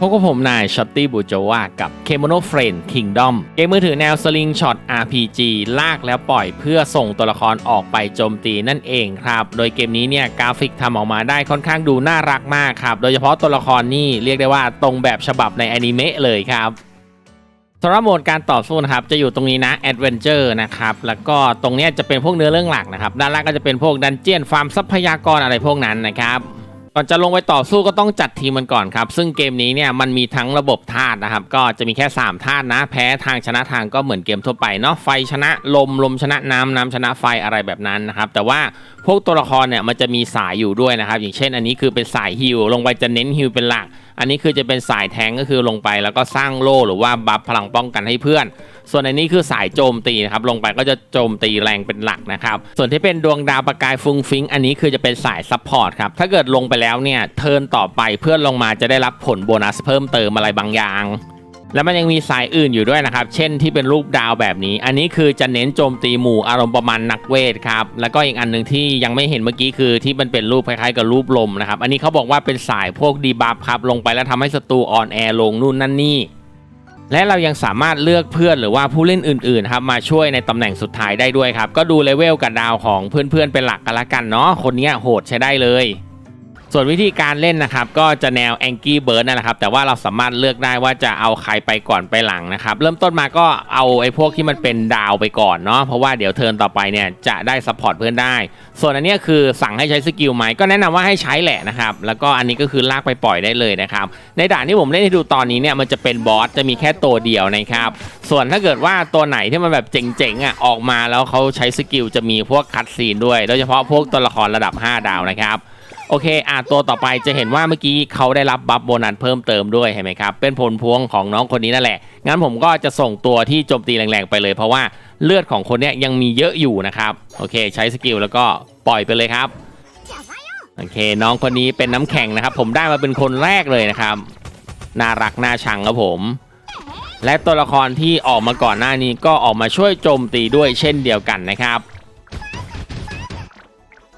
พบกับผมนายช็อตตี้บูโจวากับ k e m o n o Friend Kingdom เกมมือถือแนวสลิงช็อต RPG ลากแล้วปล่อยเพื่อส่งตัวละครออกไปโจมตีนั่นเองครับ โดยเกมนี้เนี่ยกราฟิกทำออกมาได้ค่อนข้างดูน่ารักมากครับ โดยเฉพาะตัวละครนี่เรียกได้ว่าตรงแบบฉบับในอนิเมะเลยครับสำหรับโหมดการต่อสู้นะครับ จะอยู่ตรงนี้นะ Adventure นะครับ แล้วก็ตรงนี้จะเป็นพวกเนื้อเรื่องหลักนะครับ ด้านล่างก็จะเป็นพวกดันเจียนฟาร์มทรัพยากรอะไรพวกนั้นนะครับ ก่อนจะลงไปต่อสู้ก็ต้องจัดทีมมันก่อนครับ ซึ่งเกมนี้เนี่ยมันมีทั้งระบบธาตุนะครับ ก็จะมีแค่ 3ธาตุนะ แพ้ทางชนะทางก็เหมือนเกมทั่วไปเนาะไฟชนะลมลมชนะน้ำน้ำชนะไฟอะไรแบบนั้นนะครับ แต่ว่าพวกตัวละครเนี่ยมันจะมีสายอยู่ด้วยนะครับ อย่างเช่นอันนี้คือเป็นสายฮิลลงไปจะเน้นฮิลเป็นหลัก อันนี้คือจะเป็นสายแทงก็คือลงไปแล้วก็สร้างโล่หรือว่าบัฟพลังป้องกันให้เพื่อน ส่วนอันนี้คือสายโจมตีนะครับลงไปก็จะโจมตีแรงเป็นหลักนะครับส่วนที่เป็นดวงดาวประกายฟุ้งฟิ้งอันนี้คือจะเป็นสายซัพพอร์ตครับถ้าเกิดลงไปแล้วเนี่ยเทิร์นต่อไปเพื่อนลงมาจะได้รับผลโบนัสเพิ่มเติมอะไรบางอย่าง แล้วมันยังมีสายอื่นอยู่ด้วยนะครับ เช่นที่เป็นรูปดาวแบบนี้ อันนี้คือจะเน้นโจมตีหมู่อารมณ์ประมาณนักเวทครับ แล้วก็อีกอันหนึ่งที่ยังไม่เห็นเมื่อกี้คือที่มันเป็นรูปคล้ายๆกับรูปลมนะครับ อันนี้เขาบอกว่าเป็นสายพวกดีบัฟครับลงไปแล้วทำให้ศัตรูอ่อนแอลงนู่นนั่นนี่ และเรายังสามารถเลือกเพื่อนหรือว่าผู้เล่นอื่นๆครับมาช่วยในตำแหน่งสุดท้ายได้ด้วยครับ ก็ดูเลเวลกับดาวของเพื่อนๆเป็นหลักกันละกันเนาะ คนนี้โหดใช้ได้เลย ส่วนวิธีการเล่นนะครับ ก็จะแนว a n g ้เบิร์ดนั่นแหละครับ แต่ว่าเราสามารถเลือกได้ว่าจะเอาใครไปก่อนไปหลังนะครับ เริ่มต้นมาก็เอาไอ้พวกที่มันเป็นดาวไปก่อนเนาะเพราะว่าเดี๋ยวเทิร์นต่อไปเนี่ยจะได้ซัพพอร์ตเพื่อนได้ ส่วนอันนี้คือสั่งให้ใช้สกิลไหมก็แนะนำว่าให้ใช้แหละนะครับ แล้วก็อันนี้ก็คือลากไปปล่อยได้เลยนะครับ ในด่านที่ผมเล่นให้ดูตอนนี้เนี่ยมันจะเป็นบอสจะมีแค่ตัวเดียวนะครับ ส่วนถ้าเกิดว่าตัวไหนที่มันแบบเจ๋งๆอะออกมาแล้วเขาใช้สกิลจะมีพวกคัดซีนด้วยโดยเฉพาะพวกตัวละครระดับ 5 ดาวนะครับ โอเคอะตัวต่อไปจะเห็นว่าเมื่อกี้เขาได้รับบัฟโบนัสเพิ่มเติมด้วยเห็นไหมครับ เป็นผลพวงของน้องคนนี้นั่นแหละ งั้นผมก็จะส่งตัวที่โจมตีแรงๆไปเลย เพราะว่าเลือดของคนเนี้ยยังมีเยอะอยู่นะครับ โอเค ใช้สกิลแล้วก็ปล่อยไปเลยครับ โอเค น้องคนนี้เป็นน้ำแข็งนะครับ ผมได้มาเป็นคนแรกเลยนะครับ น่ารักน่าชังครับผม และตัวละครที่ออกมาก่อนหน้านี้ก็ออกมาช่วยโจมตีด้วยเช่นเดียวกันนะครับ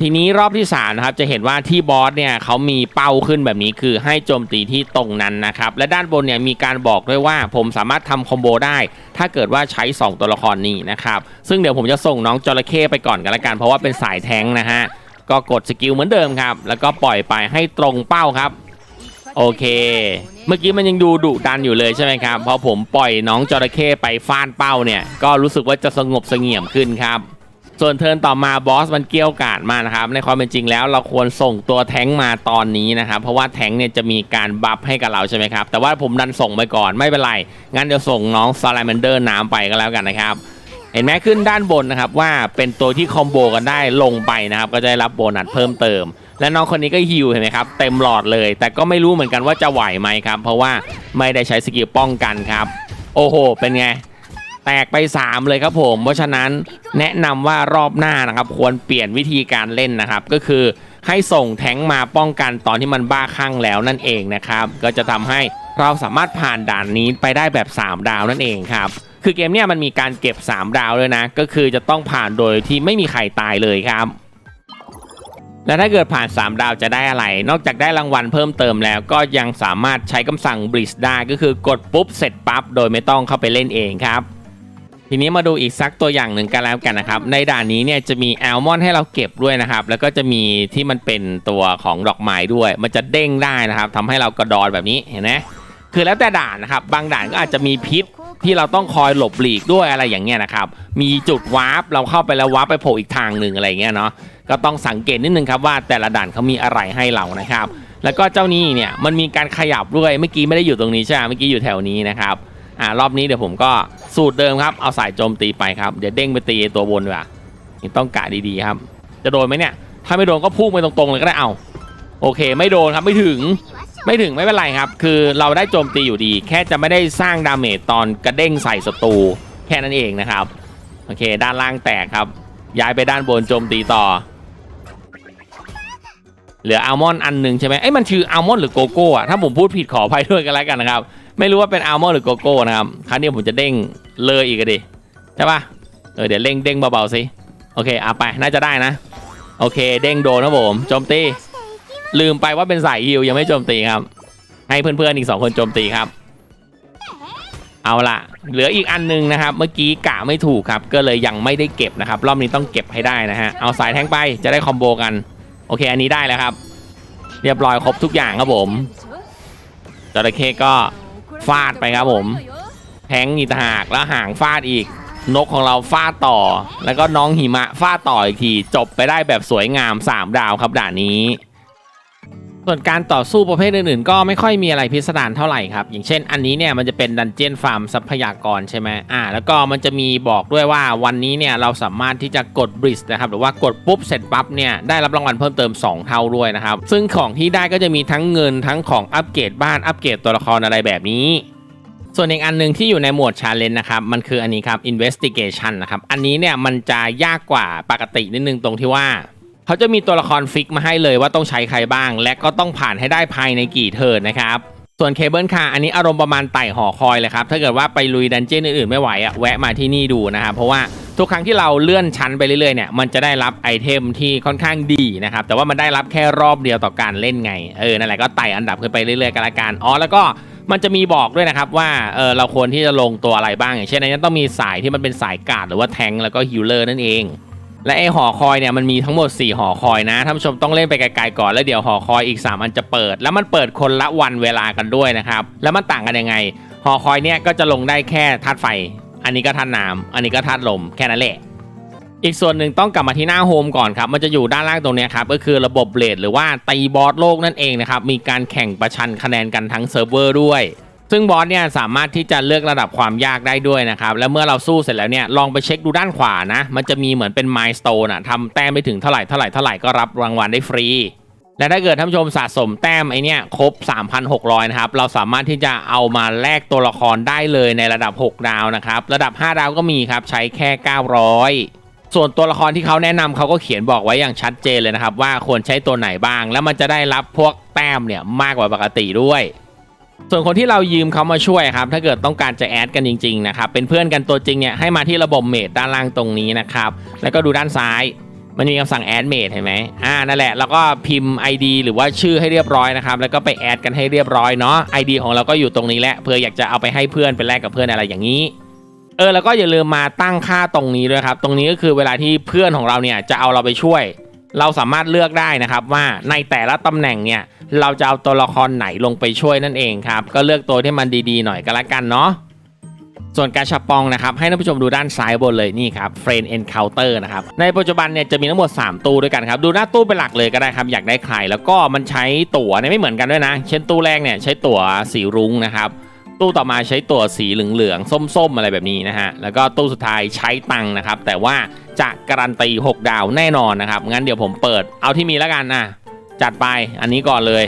ทีนี้รอบที่3นะครับจะเห็นว่าที่บอสเนี่ยเขามีเป้าขึ้นแบบนี้คือให้โจมตีที่ตรงนั้นนะครับและด้านบนเนี่ยมีการบอกด้วยว่าผมสามารถทำคอมโบได้ ถ้าเกิดว่าใช้ 2 ตัวละครนี้นะครับซึ่งเดี๋ยวผมจะส่งน้องจระเข้ไปก่อนกันละกัน เพราะว่าเป็นสายแทงนะฮะก็กดสกิลเหมือนเดิมครับ แล้วก็ปล่อยไปให้ตรงเป้าครับโอเค เมื่อกี้มันยังดูดุดันอยู่เลยใช่ไหมครับพอผมปล่อยน้องจระเข้ไปฟาดเป้าเนี่ยก็รู้สึกว่าจะสงบเสงี่ยมขึ้นครับ ส่วนเทิร์นต่อมาบอสมันเกี้ยวกาดมากนะครับ ในความเป็นจริงแล้วเราควรส่งตัวแท้งมาตอนนี้นะครับ เพราะว่าแท้งเนี่ยจะมีการบัฟให้กับเราใช่ไหมครับ แต่ว่าผมดันส่งไปก่อนไม่เป็นไร งั้นเดี๋ยวส่งน้องซาลาแมนเดอร์น้ำไปก็แล้วกันนะครับ เห็นไหมขึ้นด้านบนนะครับว่าเป็นตัวที่คอมโบกันได้ลงไปนะครับ ก็จะได้รับโบนัสเพิ่มเติม และน้องคนนี้ก็ฮิวเห็นไหมครับเต็มหลอดเลย แต่ก็ไม่รู้เหมือนกันว่าจะไหวไหมครับ เพราะว่าไม่ได้ใช้สกิลป้องกันครับ โอ้โห เป็นไง แตกไป 3 เลยครับผม เพราะฉะนั้นแนะนำว่ารอบหน้านะครับ ควรเปลี่ยนวิธีการเล่นนะครับ ก็คือให้ส่งแท้งมาป้องกันตอนที่มันบ้าคลั่งแล้วนั่นเองนะครับ ก็จะทำให้เราสามารถผ่านด่านนี้ไปได้แบบ 3 ดาวนั่นเองครับ คือเกมเนี้ยมันมีการเก็บ 3 ดาวเลยนะ ก็คือจะต้องผ่านโดยที่ไม่มีใครตายเลยครับและถ้าเกิดผ่าน 3 ดาวจะได้อะไร นอกจากได้รางวัลเพิ่มเติมแล้วก็ยังสามารถใช้คำสั่งบริสได้ก็คือกดปุ๊บเสร็จปั๊บโดยไม่ต้องเข้าไปเล่นเองครับ ทีนี้มาดูอีกสักตัวอย่างหนึ่งกันแล้วกันนะครับ ในด่านนี้เนี่ยจะมีแอลมอนให้เราเก็บด้วยนะครับ แล้วก็จะมีที่มันเป็นตัวของดอกไม้ด้วย มันจะเด้งได้นะครับทำให้เรากระดอนแบบนี้เห็นไหมคือแล้วแต่ด่านนะครับ บางด่านก็อาจจะมีพิษที่เราต้องคอยหลบหลีกด้วยอะไรอย่างเงี้ยนะครับ มีจุดวาร์ปเราเข้าไปแล้ววาร์ปไปโผล่อีกทางหนึ่งอะไรเงี้ยเนาะ ก็ต้องสังเกตนิดนึงครับว่าแต่ละด่านเขามีอะไรให้เรานะครับ แล้วก็เจ้านี้เนี่ยมันมีการขยับด้วย เมื่อกี้ไม่ได้อยู่ตรงนี้ใช่ไหมเมื่อกี้อยู่แถวนี้นะครับ อ่ารอบนี้เดี๋ยวผมก็สูตรเดิมครับเอาสายโจมตีไปครับเดี๋ยวเด้งไปตีตัวบนดีกว่าต้องกะดีๆครับ จะโดนไหมเนี่ย ถ้าไม่โดนก็พุ่งไปตรงๆเลยก็ได้เอาโอเค ไม่โดนครับไม่ถึงไม่ถึงไม่เป็นไรครับ คือเราได้โจมตีอยู่ดี แค่จะไม่ได้สร้างดาเมจตอนกระเด้งใส่ศัตรูแค่นั้นเองนะครับโอเค ด้านล่างแตกครับ ย้ายไปด้านบนโจมตีต่อ เหลืออัลมอนด์อันหนึ่งใช่ไหมเอ้ยมันชื่ออัลมอนด์หรือโกโก้อะถ้าผมพูดผิดขออภัยด้วยกันแล้วกันนะครับ ไม่รู้ว่าเป็นอัลมอนด์หรือโกโก้นะครับครั้งนี้ผมจะเด้งเลยอีกดิใช่ปะเออเดี๋ยวเร่งเด้งเบาๆสิโอเคเอาไปน่าจะได้นะ โอเค เด้งโดนนะผมโจมตีลืมไปว่าเป็นสายฮิวยังไม่โจมตีครับ ให้เพื่อนๆอีกสองคนโจมตีครับ เอาล่ะ เหลืออีกอันหนึงนะครับ เมื่อกี้กะไม่ถูกครับ ก็เลยยังไม่ได้เก็บนะครับ รอบนี้ต้องเก็บให้ได้นะฮะเอาสายแทงไปจะได้คอมโบกัน โอเค อันนี้ได้แล้วครับ เรียบร้อยครบทุกอย่างครับผมจระเข้ก็ ฟาดไปครับผมแทงอีกต่างหากแล้วหางฟาดอีก นกของเราฟาดต่อ แล้วก็น้องหิมะฟาดต่ออีกที จบไปได้แบบสวยงาม 3 ดาวครับด่านนี้ ส่วนการต่อสู้ประเภทอื่นๆ ก็ไม่ค่อยมีอะไรพิสดารเท่าไหร่ครับ อย่างเช่นอันนี้เนี่ยมันจะเป็นดันเจียนฟาร์มทรัพยากรใช่ไหมอ่า แล้วก็มันจะมีบอกด้วยว่าวันนี้เนี่ยเราสามารถที่จะกดบริสนะครับหรือว่ากดปุ๊บเสร็จปั๊บเนี่ยได้รับรางวัลเพิ่มเติม 2 เท่าด้วยนะครับ ซึ่งของที่ได้ก็จะมีทั้งเงินทั้งของอัปเกรดบ้านอัปเกรดตัวละครอะไรแบบนี้ส่วนอีกอันหนึ่งที่อยู่ในหมวด Challenge นะครับ มันคืออันนี้ครับ Investigation นะครับ อันนี้เนี่ยมันจะยากกว่าปกตินิดนึงตรงที่ว่า เขาจะมีตัวละครฟิกมาให้เลยว่าต้องใช้ใครบ้าง และก็ต้องผ่านให้ได้ภายในกี่เทิร์นนะครับส่วนเคเบิลคาร์อันนี้อารมณ์ประมาณไต่หอคอยเลยครับ ถ้าเกิดว่าไปลุยดันเจี้ยนอื่นๆไม่ไหวอะแวะมาที่นี่ดูนะครับ เพราะว่าทุกครั้งที่เราเลื่อนชั้นไปเรื่อยๆเนี่ยมันจะได้รับไอเทมที่ค่อนข้างดีนะครับ แต่ว่ามันได้รับแค่รอบเดียวต่อการเล่นไง เออ นั่นแหละก็ไต่อันดับขึ้นไปเรื่อยๆกันละกันอ๋อแล้วก็มันจะมีบอกด้วยนะครับว่าเออเราควรที่จะลงตัวอะไรบ้างอย่างเช่นอันนี้ต้องมีสายที่มันเป็นสายการ์ดหรือว่าแทงแล้วก็ฮิลเลอร์นั่นเอง และไอหอคอยเนี่ยมันมีทั้งหมด 4 หอคอยนะท่านผู้ชมต้องเล่นไปไกลๆก่อนแล้วเดี๋ยวหอคอยอีก 3 อันจะเปิด แล้วมันเปิดคนละวันเวลากันด้วยนะครับแล้วมันต่างกันยังไง หอคอยเนี่ยก็จะลงได้แค่ธาตุไฟ อันนี้ก็ธาตุน้ำอันนี้ก็ธาตุลมแค่นั้นแหละอีกส่วนหนึ่งต้องกลับมาที่หน้าโฮมก่อนครับ มันจะอยู่ด้านล่างตรงนี้ครับ ก็คือระบบเลดหรือว่าตีบอสโลกนั่นเองนะครับ มีการแข่งประชันคะแนนกันทั้งเซิร์ฟเวอร์ด้วย ซึ่งบอสเนี่ยสามารถที่จะเลือกระดับความยากได้ด้วยนะครับ แล้วเมื่อเราสู้เสร็จแล้วเนี่ยลองไปเช็คดูด้านขวานะ มันจะมีเหมือนเป็นมายสเตนอะทำแต้มไปถึงเท่าไหร่เท่าไหร่เท่าไหร่ก็รับรางวัลได้ฟรีและถ้าเกิดท่านผู้ชมสะสมแต้มไอเนี่ยครบ 3,600 นะครับ เราสามารถที่จะเอามาแลกตัวละครได้เลยในระดับ 6 ดาวนะครับ ระดับ 5 ดาวก็มีครับ ใช้แค่ 900 ส่วนตัวละครที่เขาแนะนำเขาก็เขียนบอกไว้อย่างชัดเจนเลยนะครับ ว่าควรใช้ตัวไหนบ้าง แล้วมันจะได้รับพวกแต้มเนี่ยมากกว่าปกติด้วย ส่วนคนที่เรายืมเขามาช่วยครับ ถ้าเกิดต้องการจะแอดกันจริงๆนะครับ เป็นเพื่อนกันตัวจริงเนี่ยให้มาที่ระบบเมดด้านล่างตรงนี้นะครับ แล้วก็ดูด้านซ้าย มันมีคำสั่งแอดเมดเห็นไหมอ่านั่นแหละ แล้วก็พิมพ์ ID หรือว่าชื่อให้เรียบร้อยนะครับ แล้วก็ไปแอดกันให้เรียบร้อยเนาะ ID ของเราก็อยู่ตรงนี้แหละ เพื่ออยากจะเอาไปให้เพื่อนไปแลกกับเพื่อนอะไรอย่างนี้เออแล้วก็อย่าลืมมาตั้งค่าตรงนี้ด้วยครับ ตรงนี้ก็คือเวลาที่เพื่อนของเราเนี่ยจะเอาเราไปช่วย เราสามารถเลือกได้นะครับว่าในแต่ละตำแหน่งเนี่ยเราจะเอาตัวละครไหนลงไปช่วยนั่นเองครับก็เลือกตัวที่มันดีๆหน่อยก็แล้วกันเนาะส่วนการชับปองนะครับให้ท่านผู้ชมดูด้านซ้ายบนเลยนี่ครับ Friend Encounter นะครับในปัจจุบันเนี่ยจะมีทั้งหมด 3 ตู้ด้วยกันครับ ดูหน้าตู้เป็นหลักเลยก็ได้ครับ อยากได้ใคร แล้วก็มันใช้ตั๋วเนี่ยไม่เหมือนกันด้วยนะ เช่นตู้แรกเนี่ยใช้ตั๋วสีรุ้งนะครับ ตู้ต่อมาใช้ตัวสีเหลืองๆส้มๆ อะไรแบบนี้นะฮะ แล้วก็ตู้สุดท้ายใช้ตังนะครับ แต่ว่าจะการันตี 6 ดาวแน่นอนนะครับ งั้นเดี๋ยวผมเปิดเอาที่มีแล้วกันนะจัดไปอันนี้ก่อนเลย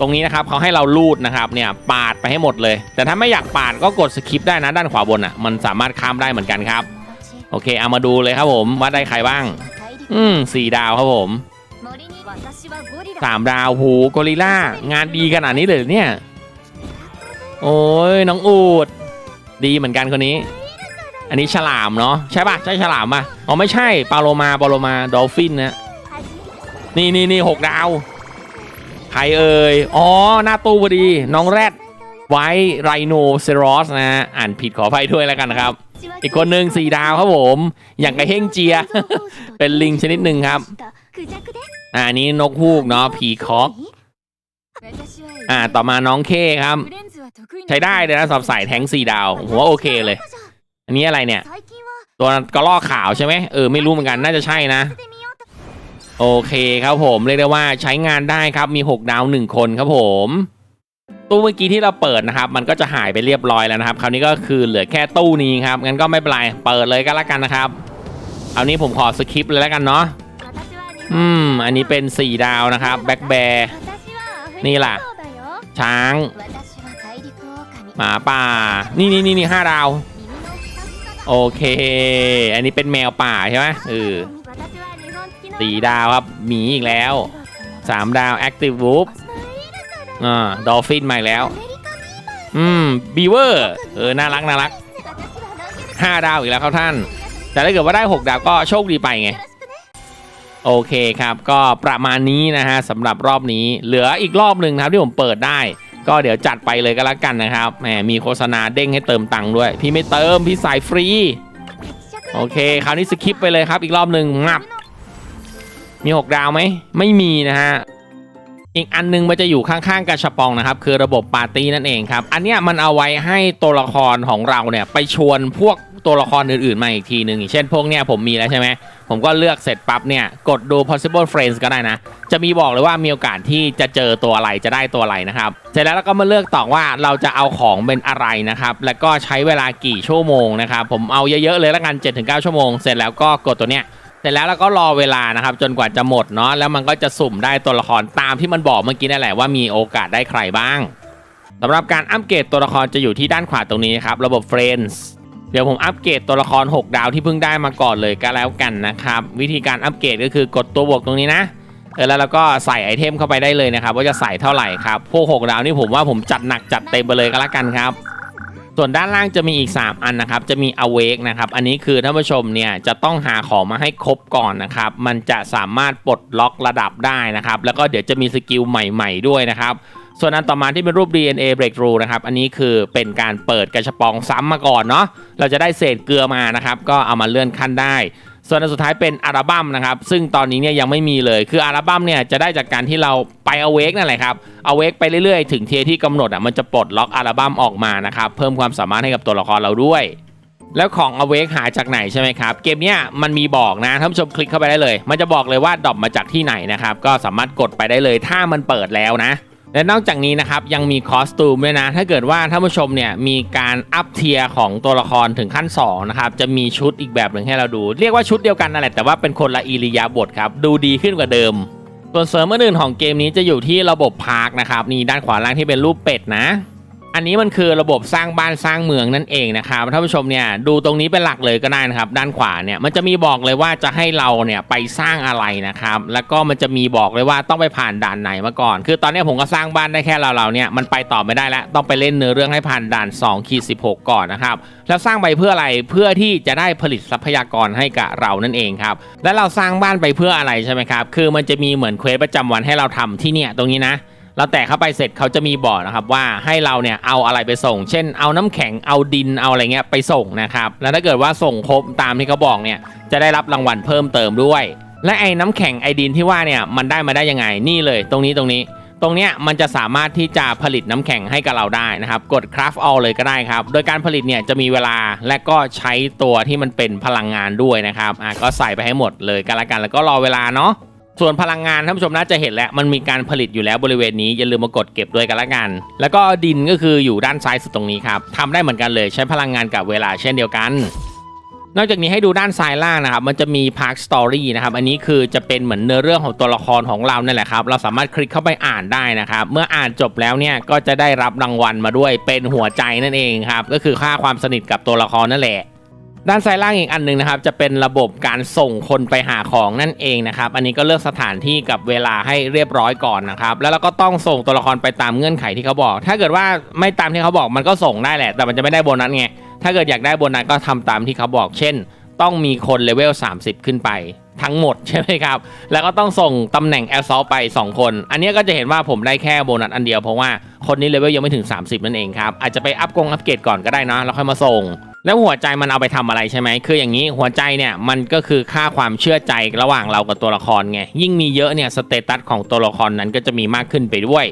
ตรงนี้นะครับเขาให้เราลูดนะครับเนี่ยปาดไปให้หมดเลย แต่ถ้าไม่อยากปาดก็กดสคิปได้นะด้านขวาบนอะมันสามารถข้ามได้เหมือนกันครับ โอเคเอามาดูเลยครับผมว่าได้ใครบ้าง อืมสี่ดาวครับผมสามดาวหูกอริล่างานดีขนาดนี้เลยเนี่ย โอ้ยน้องอูด ดีเหมือนกันคนนี้ อันนี้ฉลามเนาะใช่ปะใช่ฉลามปะอ๋อไม่ใช่ปาโลมาปาโลมาดอลฟินนะนี่นี่นี่หกดาวใครเอ่ยอ๋อหน้าตู้พอดีน้องแรดไว้ไรโนเซรอสนะ อ่านผิดขออภัยด้วยแล้วกันนะครับ อีกคนหนึ่งสี่ดาวครับผม อย่างกระเฮงเจีย เป็นลิงชนิดหนึ่งครับ อ่าอันนี้นกฮูกเนาะผีคอกอ่าต่อมาน้องเคครับ ใช้ได้เลยนะสำหรับสายแทงสี่ดาวผมว่าโอเคเลย อันนี้อะไรเนี่ย ตัวกระลอกขาวใช่ไหมเออไม่รู้เหมือนกันน่าจะใช่นะ โอเคครับผมเรียกได้ว่าใช้งานได้ครับมี 6 ดาว 1 คนครับผมตู้เมื่อกี้ที่เราเปิดนะครับ มันก็จะหายไปเรียบร้อยแล้วนะครับ คราวนี้ก็คือเหลือแค่ตู้นี้ครับงั้นก็ไม่เป็นไรเปิดเลยก็แล้วกันนะครับเอานี้ผมขอสคริปต์เลยแล้วกันเนาะอืม อันนี้เป็น 4 ดาวนะครับแบ็คแบร์นี่ล่ะ ช้าง หมาป่า นี่นี่นี่นี่ห้าดาว โอเค อันนี้เป็นแมวป่าใช่ไหมเออสี่ดาวครับ หมีอีกแล้วสามดาว Active Wolf อ่าดอลฟินมาอีกแล้ว อืมบีเวอร์เออ น่ารักน่ารักห้าดาวอีกแล้วครับท่าน แต่ถ้าเกิดว่าได้6ดาวก็โชคดีไปไง โอเคครับ ก็ประมาณนี้นะฮะสำหรับรอบนี้ เหลืออีกรอบหนึ่งครับที่ผมเปิดได้ ก็เดี๋ยวจัดไปเลยก็แล้วกันนะครับแหมมีโฆษณาเด้งให้เติมตังค์ด้วย พี่ไม่เติมพี่สายฟรี โอเค คราวนี้สคิปไปเลยครับ อีกรอบหนึ่งงับ มี 6 ดาวไหม ไม่มีนะฮะ อีกอันนึงมันจะอยู่ข้างๆกระชับปองนะครับ คือระบบปาร์ตี้นั่นเองครับ อันเนี้ยมันเอาไว้ให้ตัวละครของเราเนี่ยไปชวนพวกตัวละครอื่นๆมาอีกทีหนึ่งอย่างเช่นพวกเนี้ยผมมีแล้วใช่ไหมผมก็เลือกเสร็จปั๊บเนี่ยกดดู possible friends ก็ได้นะ จะมีบอกเลยว่ามีโอกาสที่จะเจอตัวอะไรจะได้ตัวอะไรนะครับ เสร็จแล้วเราก็มาเลือกต่อว่าเราจะเอาของเป็นอะไรนะครับ แล้วก็ใช้เวลากี่ชั่วโมงนะครับ ผมเอาเยอะๆเลยละกัน 7-9 ชั่วโมง เสร็จแล้วก็กดตัวเนี้ย เสร็จแล้วเราก็รอเวลานะครับ จนกว่าจะหมดเนาะแล้วมันก็จะสุ่มได้ตัวละครตามที่มันบอกเมื่อกี้นั่นแหละว่ามีโอกาสได้ใครบ้างสำหรับการอัปเกรดตัวละครจะอยู่ที่ด้านขวาตรงนี้ครับระบบ Friends เดี๋ยวผมอัปเกรดตัวละคร 6 ดาวที่เพิ่งได้มาก่อนเลยก็แล้วกันนะครับ วิธีการอัปเกรดก็คือกดตัวบวกตรงนี้นะเออแล้วเราก็ใส่ไอเทมเข้าไปได้เลยนะครับว่าจะใส่เท่าไหร่ครับพวก 6 ดาวนี่ผมว่าผมจัดหนักจัดเต็มไปเลยก็แล้วกันครับ ส่วนด้านล่างจะมีอีก 3 อันนะครับ จะมี awake นะครับ อันนี้คือท่านผู้ชมเนี่ยจะต้องหาของมาให้ครบก่อนนะครับ มันจะสามารถปลดล็อกระดับได้นะครับ แล้วก็เดี๋ยวจะมีสกิลใหม่ๆด้วยนะครับส่วนอันต่อมาที่เป็นรูป DNA breakthrough นะครับ อันนี้คือเป็นการเปิดกระชับปองซ้ำมาก่อนเนาะ เราจะได้เศษเกลือมานะครับ ก็เอามาเลื่อนขั้นได้ ส่วนอันสุดท้ายเป็นอัลบั้มนะครับซึ่งตอนนี้เนี่ยยังไม่มีเลยคืออัลบั้มเนี่ยจะได้จากการที่เราไปเอาเวกนั่นแหละครับเอาเวกไปเรื่อยๆ ถึงเทียที่กำหนดอะมันจะปลดล็อกอัลบั้มออกมานะครับเพิ่มความสามารถให้กับตัวละครเราด้วย แล้วของ Awake หาจากไหนใช่ไหมครับ เกมเนี้ยมันมีบอกนะท่านผู้ชมคลิกเข้าไปได้เลย มันจะบอกเลยว่าดรอปมาจากที่ไหนนะครับก็สามารถกดไปได้เลยถ้ามันเปิดแล้วนะ และนอกจากนี้นะครับยังมีคอสตูมด้วยนะ ถ้าเกิดว่าท่านผู้ชมเนี่ยมีการอัพเทียร์ของตัวละครถึงขั้น2นะครับจะมีชุดอีกแบบหนึ่งให้เราดู เรียกว่าชุดเดียวกันนั่นแหละแต่ว่าเป็นคนละอิริยาบถครับดูดีขึ้นกว่าเดิม ส่วนเสริมอื่นๆของเกมนี้จะอยู่ที่ระบบพาร์คนะครับนี่ด้านขวาล่างที่เป็นรูปเป็ดนะ อันนี้มันคือระบบสร้างบ้านสร้างเมืองนั่นเองนะครับท่านผู้ชมเนี่ยดูตรงนี้เป็นหลักเลยก็ได้นะครับ ด้านขวาเนี่ยมันจะมีบอกเลยว่าจะให้เราเนี่ยไปสร้างอะไรนะครับ แล้วก็มันจะมีบอกเลยว่าต้องไปผ่านด่านไหนมาก่อน คือตอนนี้ผมก็สร้างบ้านได้แค่เราเราๆเนี่ยมันไปต่อไม่ได้แล้วต้องไปเล่นเนื้อเรื่องให้ผ่านด่าน2ขีด16 ก่อนนะครับแล้วสร้างไปเพื่ออะไรเพื่อที่จะได้ผลิตทรัพยากรให้กับเรานั่นเองครับแล้วเราสร้างบ้านไปเพื่ออะไรใช่ไหมครับคือมันจะมีเหมือนเควสประจำวันให้เราทำที่เนี่ยตรงนี้นะ เราแตะเข้าไปเสร็จเขาจะมีบอกนะครับว่าให้เราเนี่ยเอาอะไรไปส่ง เช่น เอาน้ำแข็งเอาดินเอาอะไรเงี้ยไปส่งนะครับแล้วถ้าเกิดว่าส่งครบตามที่เขาบอกเนี่ยจะได้รับรางวัลเพิ่มเติมด้วย และไอ้น้ำแข็งไอดินที่ว่าเนี่ยมันได้มาได้ยังไงนี่เลย ตรงนี้ตรงนี้ ตรงเนี้ยมันจะสามารถที่จะผลิตน้ำแข็งให้กับเราได้นะครับ กด craft all เลยก็ได้ครับ โดยการผลิตเนี่ยจะมีเวลาและก็ใช้ตัวที่มันเป็นพลังงานด้วยนะครับอะก็ใส่ไปให้หมดเลยกันละกันแล้วก็รอเวลาเนาะ ส่วนพลังงานท่านผู้ชมน่าจะเห็นแล้วมันมีการผลิตอยู่แล้วบริเวณนี้อย่าลืมมากดเก็บด้วยกันละกัน แล้วก็ดินก็คืออยู่ด้านซ้ายสุดตรงนี้ครับทำได้เหมือนกันเลยใช้พลังงานกับเวลาเช่นเดียวกันนอกจากนี้ให้ดูด้านซ้ายล่างนะครับ มันจะมี Park Story นะครับ อันนี้คือจะเป็นเหมือนเนื้อเรื่องของตัวละครของเรานั่นแหละครับ เราสามารถคลิกเข้าไปอ่านได้นะครับ เมื่ออ่านจบแล้วเนี่ย ก็จะได้รับรางวัลมาด้วยเป็นหัวใจนั่นเองครับ ก็คือค่าความสนิทกับตัวละครนั่นแหละ ด้านซ้ายล่างอีกอันหนึงนะครับ จะเป็นระบบการส่งคนไปหาของนั่นเองนะครับ อันนี้ก็เลือกสถานที่กับเวลาให้เรียบร้อยก่อนนะครับ แล้วเราก็ต้องส่งตัวละครไปตามเงื่อนไขที่เขาบอก ถ้าเกิดว่าไม่ตามที่เขาบอกมันก็ส่งได้แหละ แต่มันจะไม่ได้โบนัสไง ถ้าเกิดอยากได้โบนัสก็ทำตามที่เขาบอก เช่น ต้องมีคนเลเวล 30 ขึ้นไปทั้งหมดใช่ไหมครับ แล้วก็ต้องส่งตำแหน่งแอลซอลไป 2 คน อันนี้ก็จะเห็นว่าผมได้แค่โบนัสอันเดียวเพราะว่าคนนี้เลเวลยังไม่ถึง 30 นั่นเองครับ อาจจะไปอัพกงอัพเกรดก่อนก็ได้นะแล้วค่อยมาส่ง แล้วหัวใจมันเอาไปทำอะไรใช่ไหมคืออย่างนี้หัวใจเนี่ยมันก็คือค่าความเชื่อใจระหว่างเรากับตัวละครไงยิ่งมีเยอะเนี่ยสเตตัสของตัวละครนั้นก็จะมีมากขึ้นไปด้วย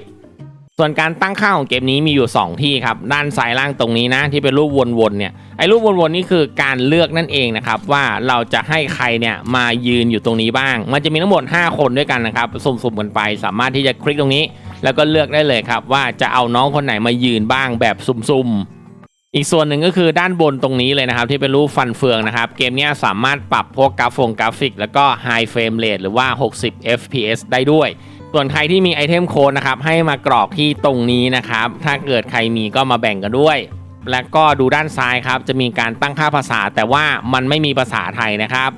ส่วนการตั้งค่าของเกมนี้มีอยู่ 2 ที่ครับ ด้านซ้ายล่างตรงนี้นะ ที่เป็นรูปวนๆเนี่ยไอ้รูปวนๆนี่คือการเลือกนั่นเองนะครับว่าเราจะให้ใครเนี่ยมายืนอยู่ตรงนี้บ้าง มันจะมีทั้งหมด 5 คนด้วยกันนะครับสุ่มๆกันไป สามารถที่จะคลิกตรงนี้ แล้วก็เลือกได้เลยครับว่าจะเอาน้องคนไหนมายืนบ้างแบบสุ่มๆ อีกส่วนหนึ่งก็คือด้านบนตรงนี้เลยนะครับ ที่เป็นรูปฟันเฟืองนะครับ เกมนี้สามารถปรับพวกกราฟงกราฟิก แล้วก็ High Frame Rate หรือว่า 60 FPS ได้ด้วย ส่วนใครที่มีไอเทมโค้ดนะครับ ให้มากรอกที่ตรงนี้นะครับ ถ้าเกิดใครมีก็มาแบ่งกันด้วย แล้วก็ดูด้านซ้ายครับ จะมีการตั้งค่าภาษา แต่ว่ามันไม่มีภาษาไทยนะครับ